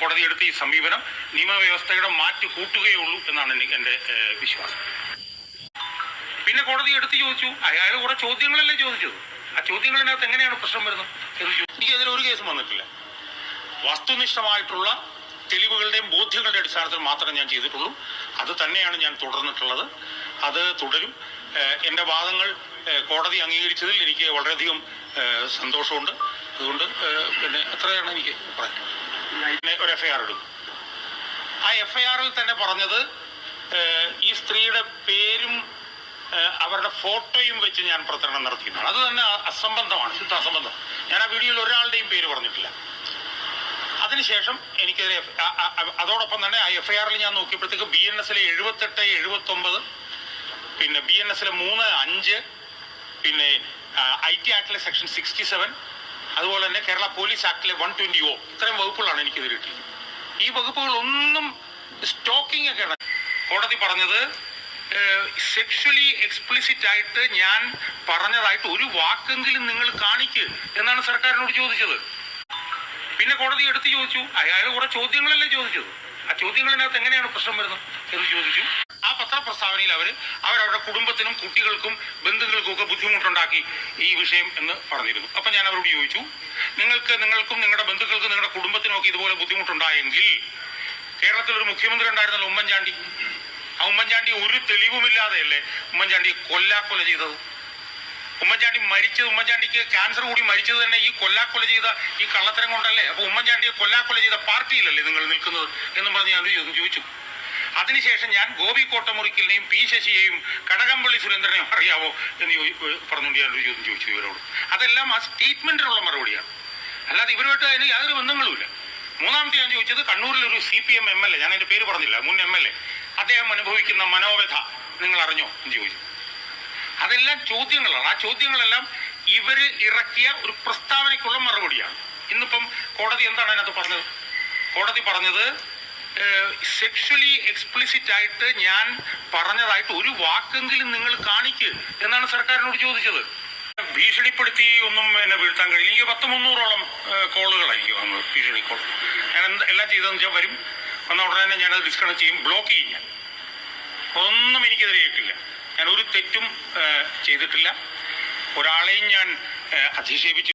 കോടതി എടുത്ത ഈ സമീപനം നിയമവ്യവസ്ഥയുടെ മാറ്റ് കൂട്ടുകയുള്ളൂ എന്നാണ് എനിക്ക് എന്റെ വിശ്വാസം. പിന്നെ കോടതി എടുത്ത് ചോദിച്ചു. അയാൾ കുറെ ചോദ്യങ്ങളല്ലേ ചോദിച്ചത്? ആ ചോദ്യങ്ങളിനകത്ത് എങ്ങനെയാണ് പ്രശ്നം വരുന്നത് എന്ന് ചോദിച്ചു. എനിക്ക് അതിൽ ഒരു കേസും വന്നിട്ടില്ല. വസ്തുനിഷ്ഠമായിട്ടുള്ള തെളിവുകളുടെയും ബോധ്യങ്ങളുടെ അടിസ്ഥാനത്തിൽ മാത്രമേ ഞാൻ ചെയ്തിട്ടുള്ളൂ. അത് തന്നെയാണ് ഞാൻ തുടർന്നിട്ടുള്ളത്. അത് തുടരും. എന്റെ വാദങ്ങൾ കോടതി അംഗീകരിച്ചതിൽ എനിക്ക് വളരെയധികം സന്തോഷമുണ്ട്. അതുകൊണ്ട് പിന്നെ അത്രയാണ് എനിക്ക് പറയാൻ എഫ് ഐ ആർ ഇടും. ആ എഫ്ഐആറിൽ തന്നെ പറഞ്ഞത് ഈ സ്ത്രീയുടെ പേരും അവരുടെ ഫോട്ടോയും വെച്ച് ഞാൻ പ്രചരണം നടത്തിയതാണ് അത് തന്നെ അസംബന്ധമാണ് ശുദ്ധ അസംബന്ധം. ഞാൻ ആ വീഡിയോയിൽ ഒരാളുടെയും പേര് പറഞ്ഞിട്ടില്ല. അതിനുശേഷം എനിക്കെതിരെ അതോടൊപ്പം തന്നെ ആ- എഫ് അതോടൊപ്പം തന്നെ ആ എഫ്ഐആറിൽ ഞാൻ നോക്കിയപ്പോഴത്തേക്ക് ബി എൻ എസിലെ എഴുപത്തെട്ട് എഴുപത്തി ഒമ്പത് പിന്നെ ബി എൻ എസിലെ മൂന്ന് അഞ്ച് പിന്നെ ഐ ടി ആക്ടിലെ സെക്ഷൻ സിക്സ്റ്റി സെവൻ അതുപോലെ തന്നെ കേരള പോലീസ് ആക്ടിലെ വൺ ട്വന്റി ഒ ഇത്രയും വകുപ്പുകളാണ് എനിക്ക് കിട്ടിയത്. ഈ വകുപ്പുകളൊന്നും സ്റ്റോക്കിംഗ് ഒക്കെ കോടതി പറഞ്ഞത് സെക്ഷലി എക്സ്പ്ലിസിറ്റ് ആയിട്ട് ഞാൻ പറഞ്ഞതായിട്ട് ഒരു വാക്കെങ്കിലും നിങ്ങൾ കാണിക്ക് എന്നാണ് സർക്കാരിനോട് ചോദിച്ചത്. പിന്നെ കോടതി എടുത്ത് ചോദിച്ചു. അയാൾ കുറെ ചോദ്യങ്ങളല്ലേ ചോദിച്ചത്. ആ ചോദ്യങ്ങളിനകത്ത് എങ്ങനെയാണ് പ്രശ്നം വരുന്നത് എന്ന് ചോദിച്ചു. പത്രപ്രസ്താവനയിൽ അവർ അവരവരുടെ കുടുംബത്തിനും കുട്ടികൾക്കും ബന്ധുക്കൾക്കും ഒക്കെ ബുദ്ധിമുട്ടുണ്ടാക്കി ഈ വിഷയം എന്ന് പറഞ്ഞിരുന്നു. അപ്പൊ ഞാൻ അവരോട് ചോദിച്ചു നിങ്ങൾക്ക് നിങ്ങൾക്കും നിങ്ങളുടെ ബന്ധുക്കൾക്കും നിങ്ങളുടെ കുടുംബത്തിനും ഇതുപോലെ ബുദ്ധിമുട്ടുണ്ടായെങ്കിൽ കേരളത്തിൽ ഒരു മുഖ്യമന്ത്രി ഉണ്ടായിരുന്നല്ലോ ഉമ്മൻചാണ്ടി. ആ ഉമ്മൻചാണ്ടി ഒരു തെളിവുമില്ലാതെയല്ലേ ഉമ്മൻചാണ്ടിയെ കൊല്ലാക്കൊല ചെയ്തത്? ഉമ്മൻചാണ്ടി മരിച്ചത് ഉമ്മൻചാണ്ടിക്ക് ക്യാൻസർ കൂടി മരിച്ചത് തന്നെ ഈ കൊല്ലാക്കൊല ചെയ്ത ഈ കള്ളത്തരം കൊണ്ടല്ലേ? അപ്പൊ ഉമ്മൻചാണ്ടിയെ കൊല്ലാക്കൊല ചെയ്ത പാർട്ടിയിലല്ലേ നിങ്ങൾ നിൽക്കുന്നത്? എന്നും പറഞ്ഞ് ഞാൻ ചോദിച്ചു. അതിനുശേഷം ഞാൻ ഗോപി കോട്ടമുറിക്കലിനെയും പി ശശിയെയും കടകംപള്ളി സുരേന്ദ്രനെയും അറിയാവോ എന്ന് പറഞ്ഞുകൊണ്ട് ഞാൻ ഒരു ചോദ്യം ചോദിച്ചു ഇവരോട്. അതെല്ലാം ആ സ്റ്റേറ്റ്മെന്റിനുള്ള മറുപടിയാണ്. അല്ലാതെ ഇവരുമായിട്ട് അതിന് യാതൊരു ബന്ധങ്ങളുമില്ല. മൂന്നാമത്തെ ഞാൻ ചോദിച്ചത് കണ്ണൂരിൽ ഒരു C P M M L A ഞാൻ എന്റെ പേര് പറഞ്ഞില്ല മുൻ എം എൽ എ അദ്ദേഹം അനുഭവിക്കുന്ന മനോവ്യഥ നിങ്ങൾ അറിഞ്ഞോ എന്ന് ചോദിച്ചു. അതെല്ലാം ചോദ്യങ്ങളാണ്. ആ ചോദ്യങ്ങളെല്ലാം ഇവർ ഇറക്കിയ ഒരു പ്രസ്താവനയ്ക്കുള്ള മറുപടിയാണ്. ഇന്നിപ്പം കോടതി എന്താണ് അതിനകത്ത് പറഞ്ഞത്? കോടതി പറഞ്ഞത് സെക്ഷലി എക്സ്പ്ലിസിറ്റ് ആയിട്ട് ഞാൻ പറഞ്ഞതായിട്ട് ഒരു വാക്കെങ്കിലും നിങ്ങൾ കാണിക്ക് എന്നാണ് സർക്കാരിനോട് ചോദിച്ചത്. ഭീഷണിപ്പെടുത്തി ഒന്നും എന്നെ വീഴ്ത്താൻ കഴിയില്ല. എനിക്ക് പത്ത് മുന്നൂറോളം കോളുകളായിരിക്കും വന്നത് ഭീഷണി കോൾ. ഞാൻ എല്ലാം ചെയ്തതെന്ന് വെച്ചാൽ വരും. വന്ന ഉടനെ തന്നെ ഞാനത് ഡിസ്കണക്ട് ചെയ്യും ബ്ലോക്ക് ചെയ്യും ഞാൻ. ഒന്നും എനിക്കെതിരെ കേൾക്കില്ല ഞാൻ ഒരു തെറ്റും ചെയ്തിട്ടില്ല. ഒരാളെയും ഞാൻ അധിക്ഷേപിച്ചു